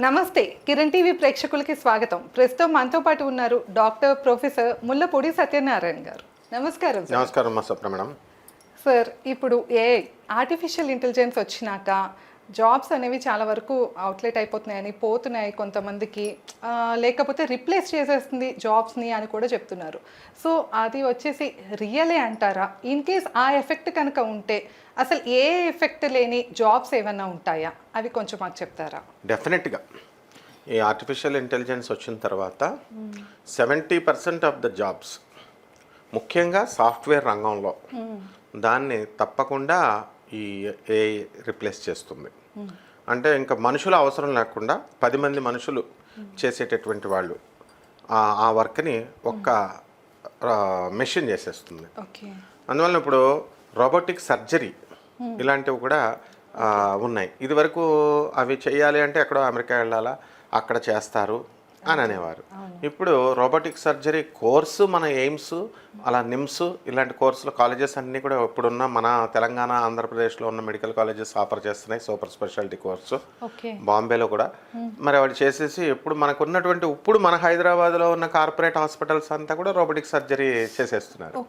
నమస్తే కిరణ్ టీవీ ప్రేక్షకులకి స్వాగతం. ప్రస్తుతం మనతో పాటు ఉన్నారు డాక్టర్ ప్రొఫెసర్ ముల్లపూడి సత్యనారాయణ గారు. నమస్కారం సార్. నమస్కారం మా సార్ ఇప్పుడు ఏ ఆర్టిఫిషియల్ ఇంటెలిజెన్స్ వచ్చినాక జాబ్స్ అనేవి చాలా వరకు అవుట్లెట్ అయిపోతున్నాయని పోతున్నాయి కొంతమందికి. లేకపోతే రిప్లేస్ చేసేస్తుంది జాబ్స్ని అని కూడా చెప్తున్నారు. సో అది వచ్చేసి రియలే అంటారా? ఇన్ కేస్ ఆ ఎఫెక్ట్ కనుక ఉంటే అసలు ఏ ఎఫెక్ట్ లేని జాబ్స్ ఏమైనా ఉంటాయా? అవి కొంచెం మాకు చెప్తారా? డెఫినెట్గా ఈ ఆర్టిఫిషియల్ ఇంటెలిజెన్స్ వచ్చిన తర్వాత seventy percent of the jobs ముఖ్యంగా సాఫ్ట్వేర్ రంగంలో దాన్ని తప్పకుండా ఈ ఏ రిప్లేస్ చేస్తుంది. అంటే ఇంకా మనుషుల అవసరం లేకుండా పది మంది మనుషులు చేసేటటువంటి వాళ్ళు ఆ- వర్క్ని ఒక్క మెషిన్ చేసేస్తుంది. అందువల్ల ఇప్పుడు రోబోటిక్ సర్జరీ ఇలాంటివి కూడా ఉన్నాయి. ఇది వరకు అవి చేయాలి అంటే ఎక్కడో అమెరికా వెళ్ళాలా? అక్కడ చేస్తారు. అని అనేవారు. ఇప్పుడు రోబోటిక్ సర్జరీ కోర్సు మన ఎయిమ్స్ అలా నిమ్స్ ఇలాంటి కోర్సులు కాలేజెస్ అన్నీ కూడా ఇప్పుడున్న మన తెలంగాణ ఆంధ్రప్రదేశ్లో ఉన్న మెడికల్ కాలేజెస్ ఆఫర్ చేస్తున్నాయి సూపర్ స్పెషాలిటీ కోర్సు. బాంబేలో కూడా. మరి వాడు చేసేసి ఇప్పుడు మనకు ఉన్నటువంటి ఇప్పుడు మన హైదరాబాద్లో ఉన్న కార్పొరేట్ హాస్పిటల్స్ అంతా కూడా రోబోటిక్ సర్జరీ చేసేస్తున్నారు.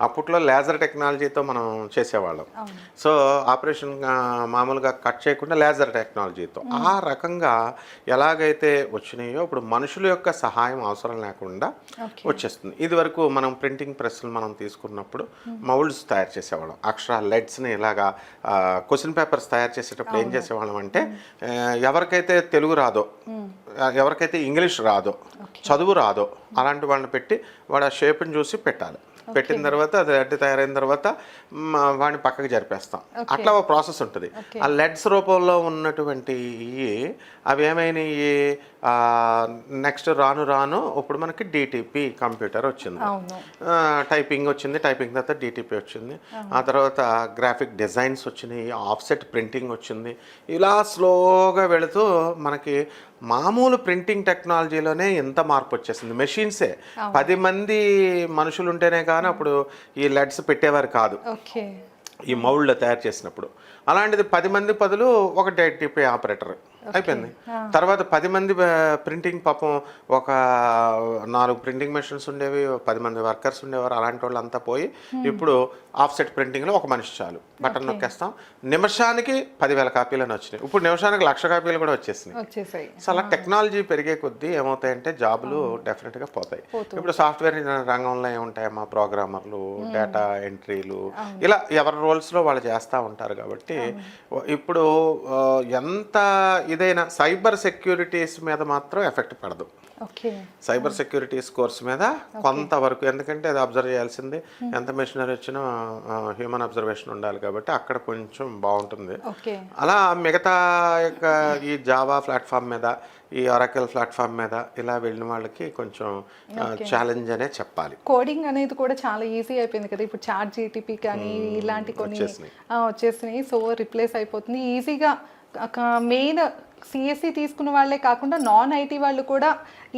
అప్పట్లో లేజర్ టెక్నాలజీతో మనం చేసేవాళ్ళం. సో ఆపరేషన్ మామూలుగా కట్ చేయకుండా లేజర్ టెక్నాలజీతో. ఆ రకంగా ఎలాగైతే వచ్చినాయో ఇప్పుడు మనుషుల యొక్క సహాయం అవసరం లేకుండా వచ్చేస్తుంది. ఇది వరకు మనం ప్రింటింగ్ ప్రెస్లు మనం తీసుకున్నప్పుడు మౌల్డ్స్ తయారు చేసేవాళ్ళం. అక్షర లెడ్స్ని ఇలాగా క్వశ్చన్ పేపర్స్ తయారు చేసేటప్పుడు ఏం చేసేవాళ్ళం అంటే ఎవరికైతే తెలుగు రాదో ఎవరికైతే ఇంగ్లీష్ రాదో చదువు రాదో అలాంటి వాళ్ళని పెట్టి వాడు ఆ షేప్ని చూసి పెట్టాలి. పెట్టిన తర్వాత అది అడ్డు తయారైన తర్వాత వాడిని పక్కకి జరిపేస్తాం. అట్లా ఒక ప్రాసెస్ ఉంటుంది. ఆ లెడ్స్ రూపంలో ఉన్నటువంటి అవి ఏమైనాయి? నెక్స్ట్ రాను రాను ఇప్పుడు మనకి డిటిపి కంప్యూటర్ వచ్చింది. టైపింగ్ వచ్చింది టైపింగ్ తర్వాత డిటిపి వచ్చింది. ఆ. తర్వాత గ్రాఫిక్ డిజైన్స్ వచ్చినాయి ఆఫ్సెట్ ప్రింటింగ్ వచ్చింది. ఇలా స్లోగా వెళుతూ మనకి మామూలు ప్రింటింగ్ టెక్నాలజీలోనే ఎంత మార్పు వచ్చేసింది? మెషిన్సే పది మంది మనుషులు ఉంటేనే కానీ అప్పుడు ఈ లెడ్స్ పెట్టేవారు కాదు. ఈ మౌల్డ్ తయారు చేసినప్పుడు. అలాంటిది పది మంది బదులు ఒక డిటిపి ఆపరేటర్ అయిపోయింది. తర్వాత పది మంది ప్రింటింగ్ పాపం ఒక నాలుగు ప్రింటింగ్ మెషిన్స్ ఉండేవి పది మంది వర్కర్స్ ఉండేవారు అలాంటి వాళ్ళు అంతా పోయి ఇప్పుడు ఆఫ్సెట్ ప్రింటింగ్లో ఒక మనిషి చాలు. బటన్ నొక్కేస్తాం. నిమిషానికి పదివేల కాపీలని వచ్చినాయి. ఇప్పుడు నిమిషానికి లక్ష కాపీలు కూడా వచ్చేసినాయి. సో అలా టెక్నాలజీ పెరిగే కొద్దీ ఏమవుతాయంటే జాబులు డెఫినెట్గా పోతాయి. ఇప్పుడు సాఫ్ట్వేర్ రంగంలో ఏముంటాయమ్మా ప్రోగ్రామర్లు డేటా ఎంట్రీలు. ఇలా ఎవరి రోల్స్లో వాళ్ళు చేస్తూ ఉంటారు కాబట్టి ఇప్పుడు ఎంత ఇదైనా సైబర్ సెక్యూరిటీస్ మీద మాత్రం ఎఫెక్ట్ పడదు. సైబర్ సెక్యూరిటీస్ కోర్స్ మీద కొంతవరకు ఎందుకంటే అది అబ్జర్వ్ చేయాల్సింది ఎంత మెషినరీ వచ్చినా హ్యూమన్ అబ్జర్వేషన్ ఉండాలి కాబట్టి అక్కడ కొంచెం బాగుంటుంది. ఓకే. అలా మిగతా యొక్క ఈ జావా ప్లాట్ఫామ్ మీద ఈ ఒరాకిల్ ప్లాట్ఫామ్ మీద ఇలా వెళ్ళిన వాళ్ళకి కొంచెం ఛాలెంజ్ అనే చెప్పాలి. కోడింగ్ అనేది కూడా చాలా ఈజీ అయిపోయింది కదా. ఇప్పుడు చాట్ జీటీపీ కానీ ఇలాంటి కొన్ని వచ్చేసినాయి. సో రిప్లేస్ అయిపోతుంది. ఈజీగా మెయిన్ సిఎస్సి తీసుకున్న వాళ్ళే కాకుండా నాన్ ఐటీ వాళ్ళు కూడా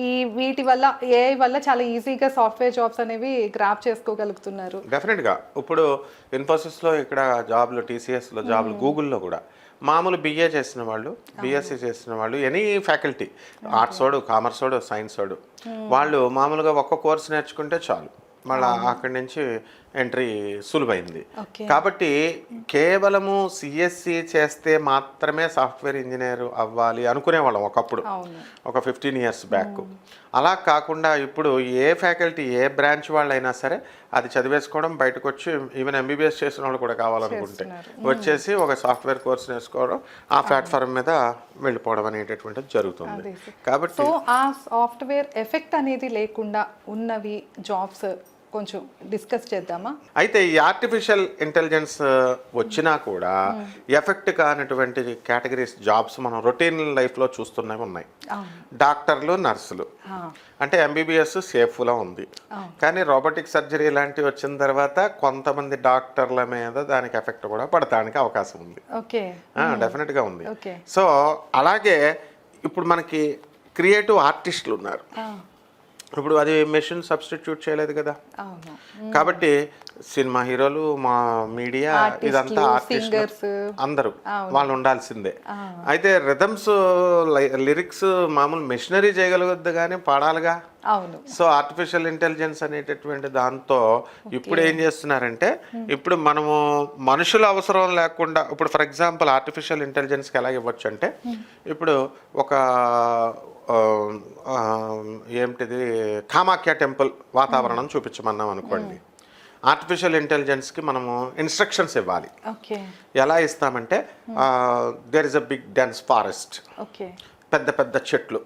ఈ వీటి వల్ల ఏఐ వల్ల చాలా ఈజీగా సాఫ్ట్వేర్ జాబ్స్ అనేవి గ్రాప్ చేసుకోగలుగుతున్నారు. డెఫినెట్గా ఇప్పుడు ఇన్ఫోసిస్లో ఇక్కడ జాబ్లు టీసీఎస్లో జాబ్లు గూగుల్లో కూడా. మామూలు బిఏ చేసిన వాళ్ళు బిఎస్సి చేసిన వాళ్ళు ఎనీ ఫ్యాకల్టీ ఆర్ట్స్ వాడు కామర్స్ వాడు సైన్స్ వాడు వాళ్ళు మామూలుగా ఒక్క కోర్స్ నేర్చుకుంటే చాలు. మళ్ళీ అక్కడి నుంచి ఎంట్రీ సులువైంది. కాబట్టి కేవలము సిఎస్సి చేస్తే మాత్రమే సాఫ్ట్వేర్ ఇంజనీర్ అవ్వాలి అనుకునేవాళ్ళం ఒకప్పుడు. ఒక ఫిఫ్టీన్ ఇయర్స్ బ్యాక్. అలా కాకుండా ఇప్పుడు ఏ ఫ్యాకల్టీ ఏ బ్రాంచ్ వాళ్ళైనా సరే అది చదివేసుకోవడం బయటకు వచ్చి ఈవెన్ ఎంబీబీఎస్ చేసిన వాళ్ళు కూడా కావాలనుకుంటే వచ్చేసి ఒక సాఫ్ట్వేర్ కోర్స్ నేర్చుకోవడం ఆ ప్లాట్ఫామ్ మీద వెళ్ళిపోవడం అనేటటువంటిది జరుగుతుంది. కాబట్టి ఆ సాఫ్ట్వేర్ ఎఫెక్ట్ అనేది లేకుండా ఉన్నవి జాబ్స్ కొంచెం డిస్కస్ చేద్దామా? అయితే ఈ ఆర్టిఫిషియల్ ఇంటెలిజెన్స్ వచ్చినా కూడా ఎఫెక్ట్ కానటువంటి కేటగిరీస్ జాబ్స్ మనం రొటీన్ లైఫ్లో చూస్తున్నవి ఉన్నాయి. డాక్టర్లు నర్సులు. అంటే ఎంబీబీఎస్ సేఫ్గా ఉంది. కానీ రోబోటిక్ సర్జరీ లాంటివి వచ్చిన తర్వాత కొంతమంది డాక్టర్ల మీద దానికి ఎఫెక్ట్ కూడా పడటానికి అవకాశం ఉంది. డెఫినెట్గా ఉంది. ఓకే. సో అలాగే ఇప్పుడు మనకి క్రియేటివ్ ఆర్టిస్టులు ఉన్నారు. ఇప్పుడు అది మెషిన్ సబ్స్టిట్యూట్ చేయలేదు కదా. కాబట్టి సినిమా హీరోలు మా మీడియా ఇదంతా ఆర్టిస్టులు సింగర్స్ అందరూ. వాళ్ళు ఉండాల్సిందే. అయితే రిథమ్స్ లిరిక్స్ మామూలు మెషినరీ చేయగలగద్దు కానీ పాడాలిగా. అవును. సో ఆర్టిఫిషియల్ ఇంటెలిజెన్స్ అనేటటువంటి దాంతో ఇప్పుడు ఏం చేస్తున్నారంటే ఇప్పుడు మనము మనుషుల అవసరం లేకుండా ఇప్పుడు ఫర్ ఎగ్జాంపుల్ ఆర్టిఫిషియల్ ఇంటెలిజెన్స్కి ఎలా ఇవ్వచ్చు అంటే ఇప్పుడు ఒక ఏమిటిది కామాఖ్య టెంపుల్ వాతావరణం చూపించమన్నాం అనుకోండి. ఆర్టిఫిషియల్ ఇంటెలిజెన్స్కి మనము ఇన్స్ట్రక్షన్స్ ఇవ్వాలి. ఎలా ఇస్తామంటే there is a big dense forest పెద్ద పెద్ద చెట్లు.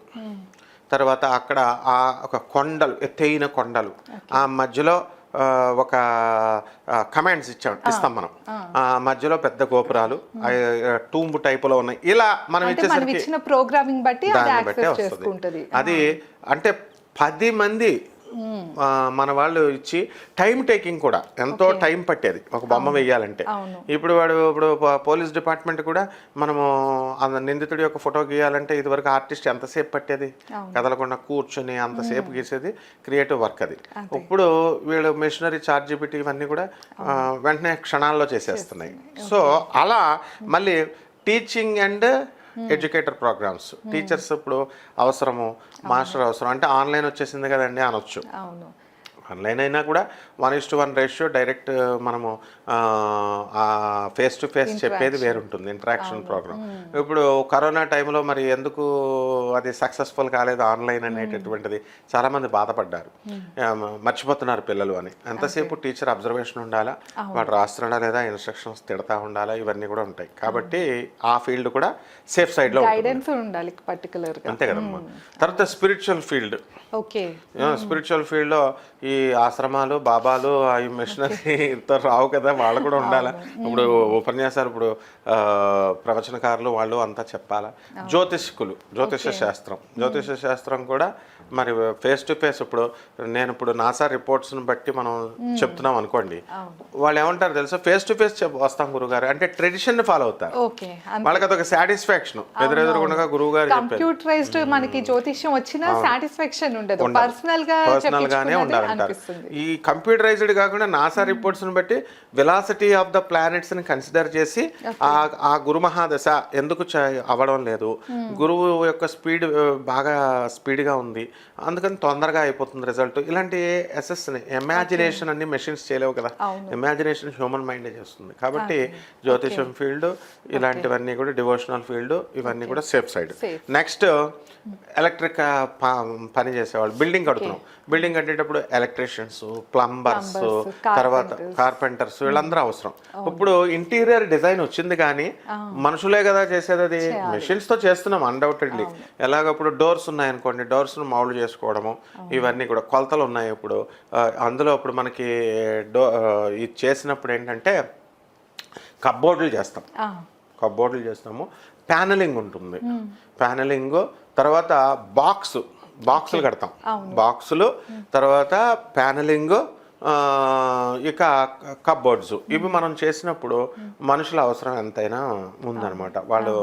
తర్వాత అక్కడ ఆ ఒక కొండలు ఎత్తైన కొండలు. ఆ మధ్యలో ఒక కమాండ్స్ ఇచ్చాం ఇస్తాం మనం. ఆ. మధ్యలో పెద్ద గోపురాలు టూంబ్ టైపులో ఉన్నాయి. ఇలా మనం ఇచ్చేసరికి ప్రోగ్రామింగ్ బట్టి అది అంటే పది మంది మన వాళ్ళు ఇచ్చి టైం టేకింగ్ కూడా. ఎంతో టైం పట్టేది. ఒక బొమ్మ వేయాలంటే. ఇప్పుడు వాడు ఇప్పుడు పోలీస్ డిపార్ట్మెంట్ కూడా మనము నిందితుడి యొక్క ఫోటో గీయాలంటే ఇదివరకు ఆర్టిస్ట్ ఎంతసేపు పట్టేది? కదలకుండా కూర్చొని అంతసేపు గీసేది క్రియేటివ్ వర్క్ అది. ఇప్పుడు వీళ్ళు మిషనరీ చార్జ్ జీబీటీ ఇవన్నీ కూడా వెంటనే క్షణాల్లో చేసేస్తున్నాయి. సో అలా మళ్ళీ teaching and educator programmes teachers ఇప్పుడు అవసరము మాస్టర్ అవసరం. అంటే ఆన్లైన్ వచ్చేసింది కదండి అనొచ్చు. అవును. ఆన్లైన్ అయినా కూడా one is to one ratio direct మనము ఫేస్ టు ఫేస్ చెప్పేది వేరుంటుంది ఇంటరాక్షన్ ప్రోగ్రామ్ ఇప్పుడు కరోనా టైంలో మరి ఎందుకు అది సక్సెస్ఫుల్ కాలేదు ఆన్లైన్ అనేటటువంటిది చాలామంది బాధపడ్డారు. మ- మర్చిపోతున్నారు పిల్లలు అని. ఎంతసేపు టీచర్ అబ్జర్వేషన్ ఉండాలా? వాడు రాస్తున్నాడా లేదా? ఇన్స్ట్రక్షన్స్ తిడతా ఉండాలా? ఇవన్నీ కూడా ఉంటాయి. కాబట్టి ఆ ఫీల్డ్ కూడా సేఫ్ సైడ్లో ఉండాలి పర్టికులర్ అంతే కదమ్మా. తర్వాత స్పిరిచువల్ ఫీల్డ్ ఓకే స్పిరిచువల్ ఫీల్డ్లో ఈ ఆశ్రమాలు బాబాలు ఈ మిషనరీతో రావు కదా వాళ్ళు కూడా ఉండాలా. ఇప్పుడు ఉపన్యాసాలు ఇప్పుడు ప్రవచనకారులు వాళ్ళు అంతా చెప్పాలా. జ్యోతిష్కులు జ్యోతిష శాస్త్రం. జ్యోతిష శాస్త్రం కూడా మరి ఫేస్ టు ఫేస్ ఇప్పుడు నేను ఇప్పుడు నాసా రిపోర్ట్స్ని బట్టి మనం చెప్తున్నాం అనుకోండి. వాళ్ళు ఏమంటారు తెలుసా? ఫేస్ టు ఫేస్ వస్తాం గురుగారు. అంటే ట్రెడిషన్ ఫాలో అవుతారు. వాళ్ళకి అదొక సాటిస్ఫాక్షన్ ఎదురెదురుగుండగా గురువు గారు కంప్యూటరైజ్డ్ మనకి జ్యోతిష్యం వచ్చినా సాటిస్ఫాక్షన్ ఉండదు. పర్సనల్గా పర్సనల్ గానే ఉండాలంటారు. ఈ కంప్యూటరైజ్డ్ కాకుండా నాసా రిపోర్ట్స్ని బట్టి వెలాసిటీ ఆఫ్ ద ప్లానెట్స్ని కన్సిడర్ చేసి ఆ ఆ గురు మహాదశ ఎందుకు అవ్వడం లేదు. గురువు యొక్క స్పీడ్ బాగా స్పీడ్గా ఉంది. అందుకని తొందరగా అయిపోతుంది రిజల్ట్. ఇలాంటి ఎస్ఎస్ ఇమాజినేషన్ అన్ని మెషిన్స్ చేయలేవు కదా. ఇమాజినేషన్ హ్యూమన్ మైండే చేస్తుంది. కాబట్టి జ్యోతిషం ఫీల్డ్ ఇలాంటివన్నీ కూడా డివోషనల్ ఫీల్డ్ ఇవన్నీ కూడా సేఫ్ సైడ్. నెక్స్ట్ ఎలక్ట్రిక్ పని చేసేవాళ్ళు. బిల్డింగ్ కడుతున్నాం. బిల్డింగ్ కట్టేటప్పుడు ఎలక్ట్రీషియన్స్ ప్లంబర్స్ తర్వాత కార్పెంటర్స్ వీళ్ళందరూ అవసరం. ఇప్పుడు ఇంటీరియర్ డిజైన్ వచ్చింది కానీ మనుషులే కదా చేసేది అది? మెషిన్స్తో చేస్తున్నాం అన్డౌటెడ్లీ ఎలాగప్పుడు డోర్స్ ఉన్నాయి అనుకోండి డోర్స్ను మౌల్డ్ చేసుకోవడము ఇవన్నీ కూడా కొలతలు ఉన్నాయి ఇప్పుడు. అందులో ఇప్పుడు మనకి డో ఇది చేసినప్పుడు ఏంటంటే కబ్బోర్డులు చేస్తాం. ఆ, కబోర్డులు చేస్తాము. ప్యానలింగ్ ఉంటుంది. ప్యానలింగ్ తర్వాత బాక్స్ బాక్సులు కడతాం. బాక్సులు తర్వాత ప్యానలింగ్ ఇక కబోర్డ్స్. ఇవి మనం చేసినప్పుడు మనుషుల అవసరం ఎంతైనా ఉందన్నమాట. వాళ్ళు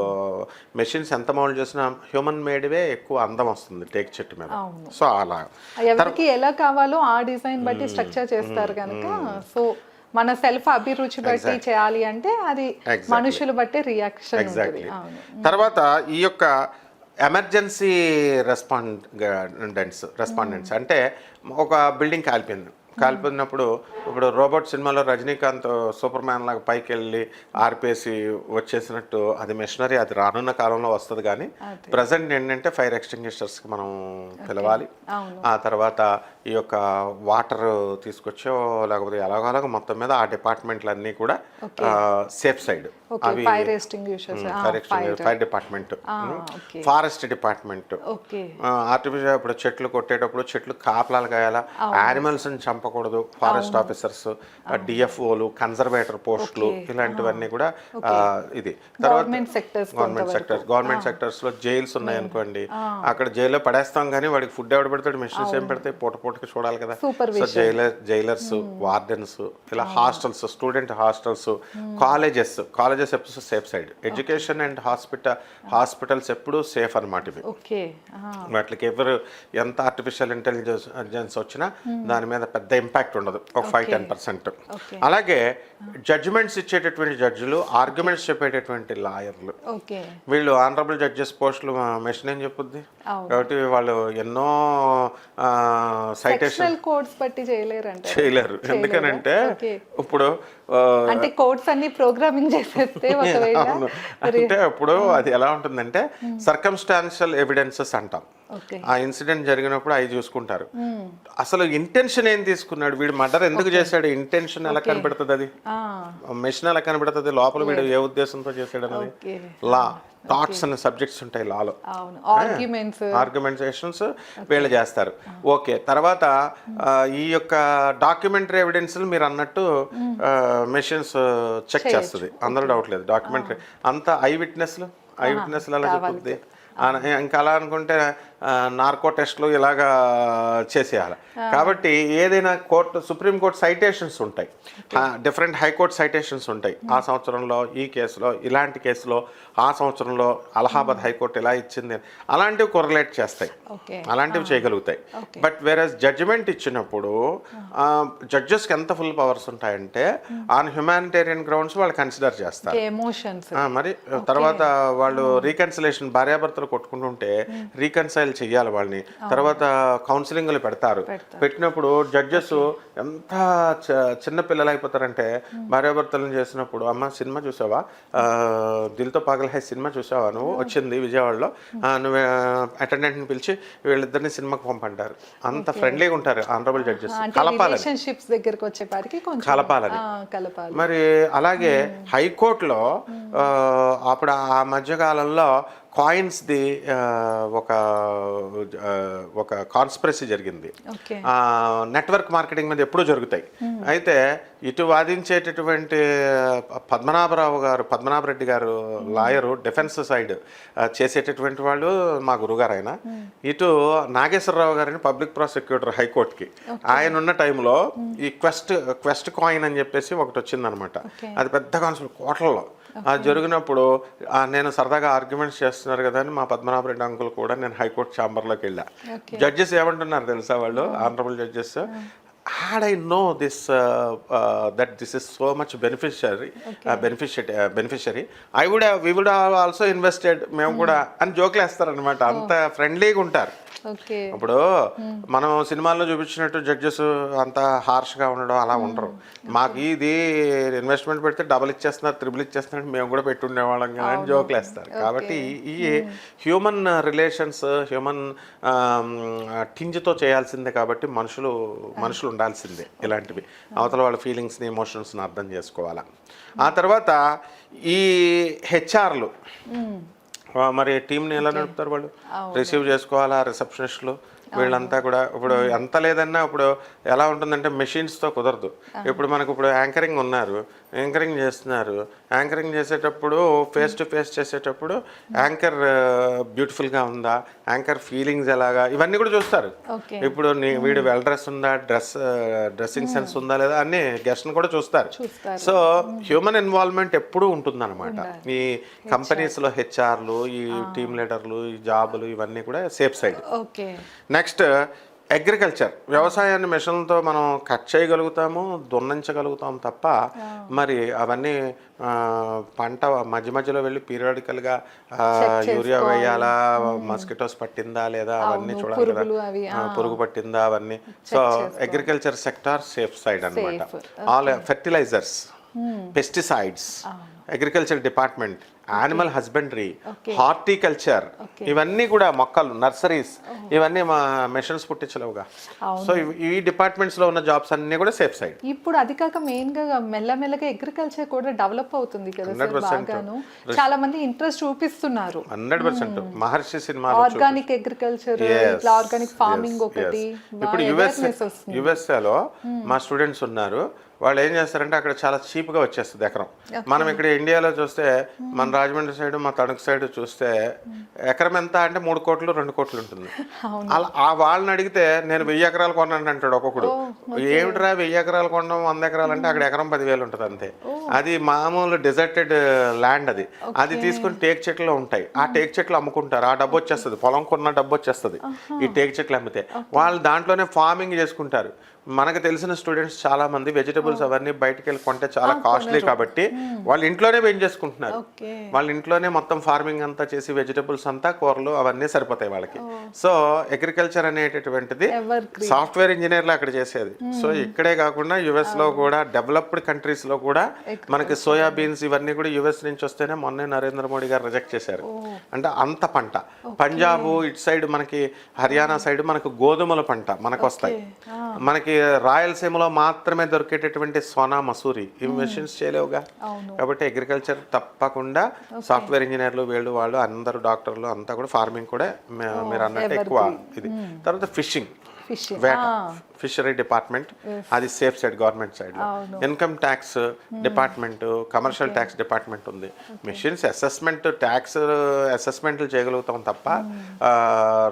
మెషిన్స్ ఎంత మౌల్డ్ చేసినా హ్యూమన్ మేడ్వే ఎక్కువ అందం వస్తుంది టేక్ చెట్టు మీద. సో అలా. ఎవరికి ఎలా కావాలో ఆ డిజైన్ బట్టి స్ట్రక్చర్ చేస్తారు కనుక సో మన సెల్ఫ్ అభిరుచి బట్టి చేయాలి అంటే అది. మనుషులు బట్టి రియాక్షన్ తర్వాత ఈ యొక్క ఎమర్జెన్సీ రెస్పాండెంట్స్ రెస్పాండెంట్స్. అంటే ఒక బిల్డింగ్ కాలిపోయింది. కాలిపోయినప్పుడు ఇప్పుడు రోబోట్ సినిమాలో రజనీకాంత్ సూపర్ మ్యాన్ లాగా పైకి వెళ్ళి ఆర్పేసి వచ్చేసినట్టు అది మెషినరీ అది రానున్న కాలంలో వస్తుంది కానీ ప్రజెంట్ ఏంటంటే ఫైర్ ఎక్స్టింగ్విషర్స్కి మనం పిలవాలి. ఆ తర్వాత ఈ యొక్క వాటర్ తీసుకొచ్చో లేకపోతే ఎలాగోలాగ మొత్తం మీద ఆ డిపార్ట్మెంట్లన్నీ కూడా safe side. Okay fire fire department. Forest department. Artificial ఇప్పుడు చెట్లు కొట్టేటప్పుడు చెట్లు కాపలాలు కాయాలా? యానిమల్స్ని చంపకూడదు ఫారెస్ట్ ఆఫీసర్స్ డిఎఫ్ఓలు కన్జర్వేటర్ పోస్టులు ఇలాంటివన్నీ కూడా ఇది. తర్వాత గవర్నమెంట్ సెక్టర్స్ గవర్నమెంట్ సెక్టర్స్లో జైల్స్ ఉన్నాయి అనుకోండి. అక్కడ జైల్లో పడేస్తాం కానీ వాడికి ఫుడ్ ఎవడు పెడతాడు? మిషన్స్ ఏం పెడితే పూట పూటకి చూడాలి కదా. సో జైలర్ జైలర్స్ వార్డెన్స్ ఇలా hostels student hostels colleges colleges ఎప్పుడు safe side education and hospital hospitals ఎప్పుడు సేఫ్ అన్నమాట ఇవి. వాటికి ఎవరు ఎంత ఆర్టిఫిషియల్ ఇంటెలిజెన్స్ వచ్చినా దాని మీద పెద్ద ఇంపాక్ట్ ఉండదు. ఒక ఫైవ్ టెన్ పర్సెంట్. అలాగే జడ్జిమెంట్స్ ఇచ్చేటటువంటి జడ్జిలు ఆర్గ్యుమెంట్స్ చెప్పేటటువంటి లాయర్లు వీళ్ళు ఆనరబుల్ జడ్జెస్ పోస్టులు మెషిన్ ఏం చెప్పుద్ది. కాబట్టి వాళ్ళు ఎన్నో సైటేషన్ కోడ్స్ బట్టి చేయలేరంట చేయలేరు. ఎందుకనంటే. ఇప్పుడు అంటే కోడ్స్ అన్ని ప్రోగ్రామింగ్ చేసేస్తే. అంటే ఇప్పుడు అది ఎలా ఉంటుందంటే సర్కమ్స్టాన్షియల్ ఎవిడెన్సెస్ అంటాం. ఆ ఇన్సిడెంట్ జరిగినప్పుడు అవి చూసుకుంటారు. అసలు ఇంటెన్షన్ ఏం తీసుకున్నాడు? వీడు మర్డర్ ఎందుకు చేశాడు? ఇంటెన్షన్ ఎలా కనబడుతుంది అది? మెషిన్ ఎలా కనబడుతుంది? లోపల వీడు ఏ ఉద్దేశంతో చేశాడు అన్నది? ఓకే. లా థాట్స్ అనే సబ్జెక్ట్స్ ఉంటాయి లాలో. ఆర్గ్యుమెంటేషన్స్ వీళ్ళు చేస్తారు. ఓకే. తర్వాత ఈ యొక్క డాక్యుమెంటరీ ఎవిడెన్స్ మీరు అన్నట్టు మెషిన్స్ చెక్ చేస్తుంది. అందరూ డౌట్ లేదు. డాక్యుమెంటరీ. అంతా ఐ విట్నెస్లు? ఐ విట్నెస్లు ఎలా చెప్తుంది ఇంకా అలా అనుకుంటే నార్కో టెస్ట్లు ఇలాగా చేసేయాలి. కాబట్టి ఏదైనా కోర్టు సుప్రీం కోర్టు సైటేషన్స్ ఉంటాయి. డిఫరెంట్ హైకోర్టు సైటేషన్స్ ఉంటాయి. ఆ సంవత్సరంలో ఈ కేసులో ఇలాంటి కేసులో ఆ సంవత్సరంలో అలహాబాద్ హైకోర్టు ఇలా ఇచ్చింది అని. అలాంటివి కొరలేట్ చేస్తాయి. అలాంటివి చేయగలుగుతాయి. బట్ వేరే జడ్జిమెంట్ ఇచ్చినప్పుడు జడ్జెస్కి ఎంత ఫుల్ పవర్స్ ఉంటాయంటే ఆన్ హ్యుమానిటేరియన్ గ్రౌండ్స్ వాళ్ళు కన్సిడర్ చేస్తారు. మరి తర్వాత వాళ్ళు రీకన్సిలేషన్ భార్యాభర్తలు కొట్టుకుంటుంటే రీకన్సైల్ చెయ్యాలి వాళ్ళని. తర్వాత కౌన్సిలింగ్లు పెడతారు. పెట్టినప్పుడు జడ్జెస్ ఎంత చిన్న పిల్లలు అయిపోతారంటే భార్యాభర్తలను చేసినప్పుడు అమ్మ సినిమా చూసావా? దిల్తో పాగల్ హై సినిమా చూసావా నువ్వు? వచ్చింది విజయవాడలో. నువ్వు అటెండెంట్ని పిలిచి వీళ్ళిద్దరిని సినిమాకి పంపంటారు. అంత ఫ్రెండ్లీగా ఉంటారు ఆనరబుల్ జడ్జెస్. కలపాలని. దగ్గరకు వచ్చేపాటికి కలపాలని. మరి అలాగే హైకోర్టులో అప్పుడు ఆ మధ్యకాలంలో కాయిన్స్ది ఒక ఒక కాన్స్పిరసీ జరిగింది. నెట్వర్క్ మార్కెటింగ్ మీద ఎప్పుడూ జరుగుతాయి. అయితే ఇటు వాదించేటటువంటి పద్మనాభరావు గారు పద్మనాభరెడ్డి గారు లాయరు డిఫెన్స్ సైడ్ చేసేటటువంటి వాళ్ళు మా గురుగారు ఆయన. ఇటు నాగేశ్వరరావు గారిని పబ్లిక్ ప్రాసిక్యూటర్ హైకోర్టుకి ఆయన ఉన్న టైంలో ఈ క్వెస్ట్ క్వెస్ట్ కాయిన్ అని చెప్పేసి ఒకటి వచ్చిందనమాట. అది పెద్ద కాన్సెప్ట్ కోట్లలో. జరిగినప్పుడు నేను సరదాగా ఆర్గ్యుమెంట్స్ చేస్తున్నారు కదా అని మా పద్మనాభరెడ్డి అంకుల్ కూడా నేను హైకోర్టు ఛాంబర్లోకి వెళ్ళా. జడ్జెస్ ఏమంటున్నారు తెలుసా వాళ్ళు? Honourable judges had I know this that this is so much beneficiary beneficiary beneficiary I would we would also invested మేము కూడా అని జోకులు వేస్తారనమాట అంత ఫ్రెండ్లీగా ఉంటారు. ఇప్పుడు మనం సినిమాల్లో చూపించినట్టు జడ్జెస్ అంత హార్ష్గా ఉండడం అలా ఉండరు. మాకు ఇది ఇన్వెస్ట్మెంట్ పెడితే డబుల్ ఇచ్చేస్తున్నారు త్రిబుల్ ఇచ్చేస్తున్నారు మేము కూడా పెట్టుండేవాళ్ళం కదా అని జోకులు వేస్తారు కాబట్టి ఈ హ్యూమన్ రిలేషన్స్ హ్యూమన్ టింజ్తో చేయాల్సిందే కాబట్టి మనుషులు మనుషులు ఉండాల్సిందే ఇలాంటివి. అవతల వాళ్ళ ఫీలింగ్స్ని ఎమోషన్స్ని అర్థం చేసుకోవాలా. ఆ తర్వాత ఈ హెచ్ఆర్లు మరి టీంని ఎలా నడుపుతారు వాళ్ళు? రిసీవ్ చేసుకోవాలా రిసెప్షనిస్టులు? వీళ్ళంతా కూడా ఇప్పుడు ఎంత లేదన్నా ఇప్పుడు ఎలా ఉంటుందంటే మెషిన్స్తో కుదరదు. ఇప్పుడు మనకు ఇప్పుడు యాంకరింగ్ ఉన్నారు. యాంకరింగ్ చేస్తున్నారు. యాంకరింగ్ చేసేటప్పుడు ఫేస్ టు ఫేస్ చేసేటప్పుడు యాంకర్ బ్యూటిఫుల్గా ఉందా? యాంకర్ ఫీలింగ్స్ ఎలాగా? ఇవన్నీ కూడా చూస్తారు. ఇప్పుడు వీడు వెల్ డ్రెస్ ఉందా? డ్రెస్ డ్రెస్సింగ్ సెన్స్ ఉందా లేదా? అన్ని గెస్ట్ని కూడా చూస్తారు. సో హ్యూమన్ ఇన్వాల్వ్మెంట్ ఎప్పుడూ ఉంటుందన్నమాట. ఈ కంపెనీస్లో హెచ్ఆర్లు ఈ టీమ్ లీడర్లు ఈ జాబులు ఇవన్నీ కూడా safe side okay. Next agriculture వ్యవసాయాన్ని మిషన్లతో మనం కట్ చేయగలుగుతాము దున్నించగలుగుతాం తప్ప మరి అవన్నీ పంట మధ్య మధ్యలో వెళ్ళి పీరియాడికల్గా యూరియా వేయాలా మస్కిటోస్ పట్టిందా లేదా అవన్నీ చూడాలి కదా. పురుగు పట్టిందా అవన్నీ. So agriculture sector safe side అన్నమాట. All fertilizers. Pesticides agriculture department animal husbandry horticulture ఇవన్నీ కూడా మొక్కలు నర్సరీస్ ఇవన్నీ మా మెషిన్స్ పుట్టించలేవుగా. సో ఈ డిపార్ట్మెంట్స్లో ఉన్న జాబ్స్ అన్ని కూడా సేఫ్ సైడ్ ఇప్పుడు అది కాక మెయిన్గా మెల్లమెల్లగా అగ్రికల్చర్ కూడా డెవలప్ అవుతుంది కదా బాగాను. చాలా మంది ఇంట్రెస్ట్ చూపిస్తున్నారు. హండ్రెడ్ పర్సెంట్ మహర్షి సినిమాలో ఆర్గానిక్ అగ్రికల్చర్ ఇట్లా ఆర్గానిక్ ఫార్మింగ్ ఒకటి ఇప్పుడు యుఎస్ఏ యుఎస్ఏలో మా స్టూడెంట్స్ ఉన్నారు. వాళ్ళు ఏం చేస్తారంటే అక్కడ చాలా cheap గా వచ్చేస్తుంది ఎకరం. మనం ఇక్కడ ఇండియాలో చూస్తే మన రాజమండ్రి సైడ్ మా తణుకు సైడ్ చూస్తే ఎకరం ఎంత అంటే మూడు కోట్లు రెండు కోట్లు ఉంటుంది. అలా ఆ వాళ్ళని అడిగితే నేను వెయ్యి ఎకరాలు కొన్నాను అంటాడు ఒక్కొక్కడు ఏమిట్రా వెయ్యి ఎకరాలు కొనడం వంద ఎకరాలు? అంటే అక్కడ ఎకరం పదివేలు ఉంటుంది అంతే. అది మామూలు డిజర్టెడ్ ల్యాండ్ అది. అది తీసుకుని టేక్ చెట్లు ఉంటాయి. ఆ టేక్ చెట్లు అమ్ముకుంటారు. ఆ డబ్బు వచ్చేస్తుంది. పొలం కొన్న డబ్బు వచ్చేస్తుంది. ఈ టేక్ చెట్లు అమ్మితే. వాళ్ళు దాంట్లోనే ఫార్మింగ్ చేసుకుంటారు. మనకు తెలిసిన స్టూడెంట్స్ చాలా మంది వెజిటబుల్స్ అవన్నీ బయటకు వెళ్ళి కొంటే చాలా కాస్ట్లీ కాబట్టి వాళ్ళు ఇంట్లోనే పెంచేసుకుంటున్నారు వాళ్ళ ఇంట్లోనే మొత్తం ఫార్మింగ్ అంతా చేసి వెజిటబుల్స్ అంతా కూరలు అవన్నీ సరిపోతాయి వాళ్ళకి. సో అగ్రికల్చర్ అనేటటువంటిది సాఫ్ట్వేర్ ఇంజనీర్లు అక్కడ చేసేది. సో ఇక్కడే కాకుండా యుఎస్లో కూడా డెవలప్డ్ కంట్రీస్లో కూడా మనకి సోయా బీన్స్ ఇవన్నీ కూడా యుఎస్ నుంచి వస్తేనే మొన్నే నరేంద్ర మోడీ గారు రిజెక్ట్ చేశారు. అంటే అంత పంట. పంజాబ్ ఇటు సైడ్ మనకి హర్యానా సైడ్ మనకు గోధుమల పంట మనకు వస్తాయి. మనకి రాయలసీమలో మాత్రమే దొరికేటటువంటి సోనా మసూరి ఈ మెషిన్స్ చేయలేవుగా. కాబట్టి అగ్రికల్చర్ తప్పకుండా సాఫ్ట్వేర్ ఇంజనీర్లు వీళ్ళు వాళ్ళు అందరూ డాక్టర్లు అంతా కూడా ఫార్మింగ్ కూడా మీరు అన్నట్టు ఎక్కువ ఇది. తర్వాత ఫిషింగ్. వేట. Fishery department. అది safe side government side income tax department commercial tax department ఉంది. మెషిన్స్ అసెస్మెంట్ ట్యాక్స్ అసెస్మెంట్లు చేయగలుగుతాం తప్ప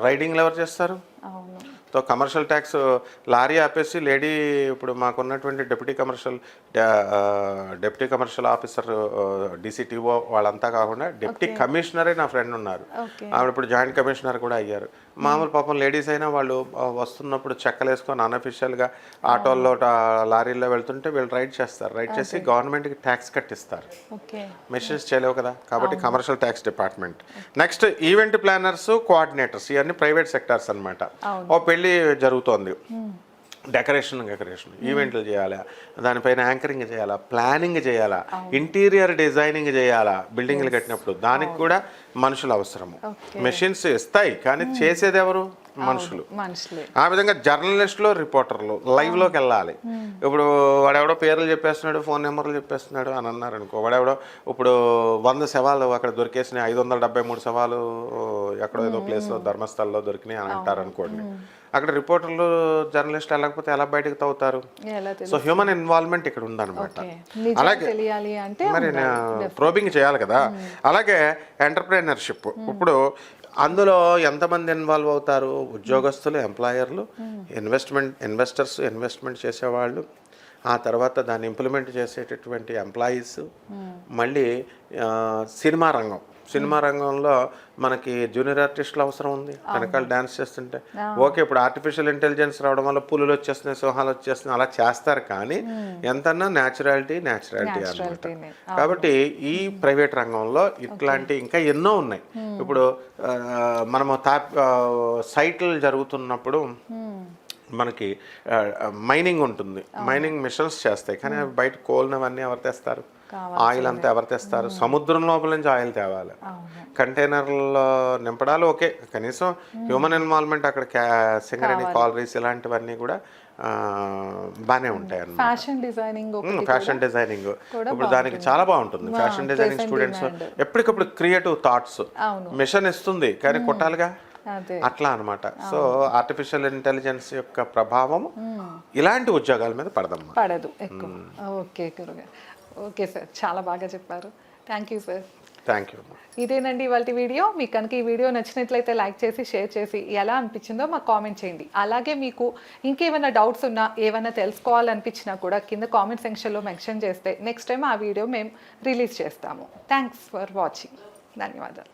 రైడింగ్లు ఎవరు చేస్తారు? సో కమర్షియల్ ట్యాక్స్ లారీ ఆపేసి లేడీ ఇప్పుడు మాకున్నటువంటి deputy commercial deputy commercial officer DCTO వాళ్ళంతా కాకుండా డిప్యూటీ కమిషనరే నా ఫ్రెండ్ ఉన్నారు. ఆవిడ ఇప్పుడు జాయింట్ కమిషనర్ కూడా అయ్యారు. మామూలు పాపం లేడీస్ అయినా వాళ్ళు వస్తున్నప్పుడు చెక్కలు వేసుకొని అన్అఫిషియల్గా ఆటోల్లో లారీల్లో వెళ్తుంటే వీళ్ళు రైడ్ చేస్తారు. రైడ్ చేసి గవర్నమెంట్కి ట్యాక్స్ కట్టిస్తారు. మెషిన్స్ చేయలేవు కదా? కాబట్టి commercial tax department. Next event planners coordinators ఇవన్నీ ప్రైవేట్ సెక్టార్స్ అన్నమాట. ఓ పెళ్ళి జరుగుతోంది. Decoration decoration. ఈవెంట్లు చేయాలా దానిపైన యాంకరింగ్ చేయాలా ప్లానింగ్ చేయాలా ఇంటీరియర్ డిజైనింగ్ చేయాలా బిల్డింగ్లు కట్టినప్పుడు దానికి కూడా మనుషులు అవసరము. మెషిన్స్ ఇస్తాయి కానీ చేసేది ఎవరు? మనుషులు. ఆ విధంగా జర్నలిస్టులు రిపోర్టర్లు లైవ్లోకి వెళ్ళాలి. ఇప్పుడు వాడెవడో పేర్లు చెప్పేస్తున్నాడు ఫోన్ నెంబర్లు చెప్పేస్తున్నాడు అని అన్నారు అనుకో వాడెవడో ఇప్పుడు వంద శవాలు అక్కడ దొరికేసినాయి ఐదు వందల డెబ్బై మూడు శవాలు ఎక్కడో ఏదో ప్లేస్లో ధర్మస్థల్లో దొరికినాయి అని అంటారు అనుకోండి. అక్కడ రిపోర్టర్లు జర్నలిస్టులు వెళ్ళకపోతే ఎలా బయటకు తవ్వుతారు? సో హ్యూమన్ ఇన్వాల్వ్మెంట్ ఇక్కడ ఉందన్నమాట. అంటే మరి ప్రోబింగ్ చేయాలి కదా. అలాగే ఎంటర్ప్రైనర్షిప్. ఇప్పుడు అందులో ఎంతమంది ఇన్వాల్వ్ అవుతారు? ఉద్యోగస్తులు ఎంప్లాయర్లు ఇన్వెస్ట్మెంట్ ఇన్వెస్టర్స్ ఇన్వెస్ట్మెంట్ చేసేవాళ్ళు. ఆ తర్వాత దాన్ని ఇంప్లిమెంట్ చేసేటటువంటి ఎంప్లాయీస్. మళ్ళీ సినిమా రంగం. సినిమా రంగంలో మనకి జూనియర్ ఆర్టిస్టులు అవసరం ఉంది. వెనకాల డాన్స్ చేస్తుంటే. ఓకే ఇప్పుడు ఆర్టిఫిషియల్ ఇంటెలిజెన్స్ రావడం వల్ల పులులు వచ్చేస్తున్నాయి సింహాలు వచ్చేస్తున్నాయి అలా చేస్తారు కానీ ఎంతన్నా న్యాచురాలిటీ న్యాచురాలిటీ అనమాట. కాబట్టి ఈ ప్రైవేట్ రంగంలో ఇట్లాంటి ఇంకా ఎన్నో ఉన్నాయి. ఇప్పుడు మనము తా సైట్లు జరుగుతున్నప్పుడు మనకి మైనింగ్ ఉంటుంది. మైనింగ్ మిషన్స్ చేస్తాయి. కానీ అవి బయట కోల్నవన్నీ ఎవరు తెస్తారు? ఆయిల్ అంతా ఎవరు తెస్తారు? సముద్రం లోపల నుంచి ఆయిల్ తేవాలి. కంటైనర్లో నింపడాలు ఓకే. కనీసం హ్యూమన్ ఇన్వాల్వ్మెంట్ అక్కడ సింగరేణి కాలరీస్ ఇలాంటివన్నీ కూడా బాగానే ఉంటాయి అన్నమాట ఫ్యాషన్ డిజైనింగ్ ఫ్యాషన్ డిజైనింగ్. ఇప్పుడు దానికి చాలా బాగుంటుంది. ఫ్యాషన్ డిజైనింగ్ స్టూడెంట్స్ ఎప్పటికప్పుడు క్రియేటివ్ థాట్స్. మిషన్ ఇస్తుంది కానీ కొట్టాలిగా? అట్లా అన్నమాట. సో ఆర్టిఫిషియల్ ఇంటెలిజెన్స్ యొక్క ప్రభావం ఇలాంటి ఉద్యోగాల మీద పడదమ్మా పడదు ఎక్కువ. ఓకే ఓకే సార్ చాలా బాగా చెప్పారు. Thank you sir thank you ఇదేనండి ఇవాళ వీడియో. మీకు కనుక ఈ వీడియో నచ్చినట్లయితే లైక్ చేసి షేర్ చేసి ఎలా అనిపించిందో మాకు కామెంట్ చేయండి. అలాగే మీకు ఇంకేమైనా డౌట్స్ ఉన్నా ఏమైనా తెలుసుకోవాలనిపించినా కూడా కింద కామెంట్ సెక్షన్లో మెన్షన్ చేస్తే నెక్స్ట్ టైం ఆ వీడియో మేము రిలీజ్ చేస్తాము. థ్యాంక్స్ ఫర్ వాచింగ్ ధన్యవాదాలు.